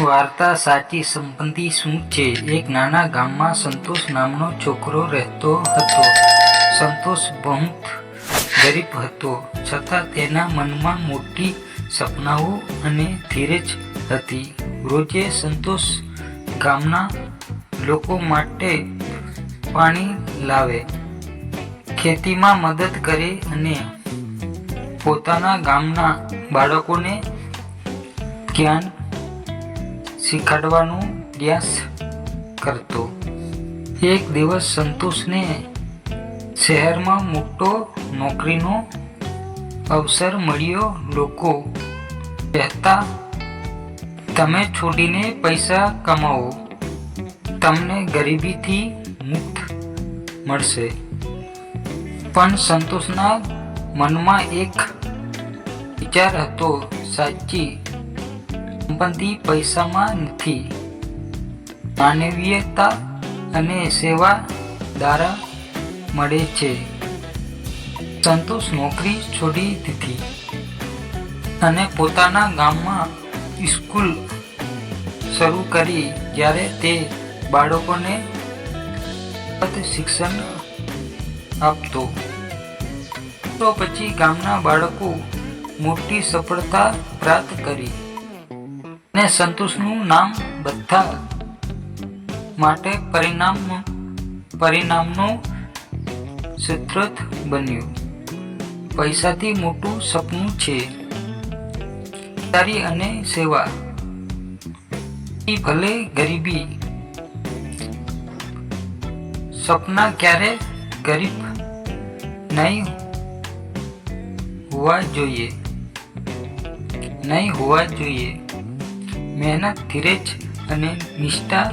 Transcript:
વાર્તા સાચી સંબંધી શું છે? એક નાના ગામમાં સંતોષ નામનો છોકરો રહેતો હતો. સંતોષ બહુ ગરીબ હતો. છતાં તેના મનમાં મોટી સપનાઓ અને ધીરજ હતી. રોજે સંતોષ ગામના લોકો માટે પાણી લાવે, ખેતીમાં મદદ કરે અને પોતાના ગામના બાળકોને જ્ઞાન શીખવાડવાનો પ્રયાસ કરતો. એક દિવસ સંતોષને શહેરમાં મોટો નોકરીનો અવસર મળ્યો. લોકો કહેતા, તમે છોડીને પૈસા કમાવો. તમને ગરીબીથી મુક્ત મળશે. પણ સંતોષના મનમાં એક વિચાર હતો, સાચી સંબંધી પૈસામાં નથી. માનવીયતા અને સેવા દ્વારા મળે છે. સંતોષ નોકરી છોડી દીધી અને પોતાના ગામમાં સ્કૂલ શરૂ કરી જ્યારે તે બાળકોને શિક્ષણ આપતો. તો પછી ગામના બાળકો મોટી સફળતા પ્રાપ્ત કરી. અને સંતોષનું નામ બધા માટે પરિણામ, પરિણામનું સૂત્રત બન્યું. પૈસાથી મોટું સપનું છે. તારી અને સેવા. ભલે ગરીબી. સપના ક્યારે ગરીબ નહીં હોવા જોઈએ. નહીં હોવા જોઈએ. મહેનત ધીરજ અને નિષ્ઠા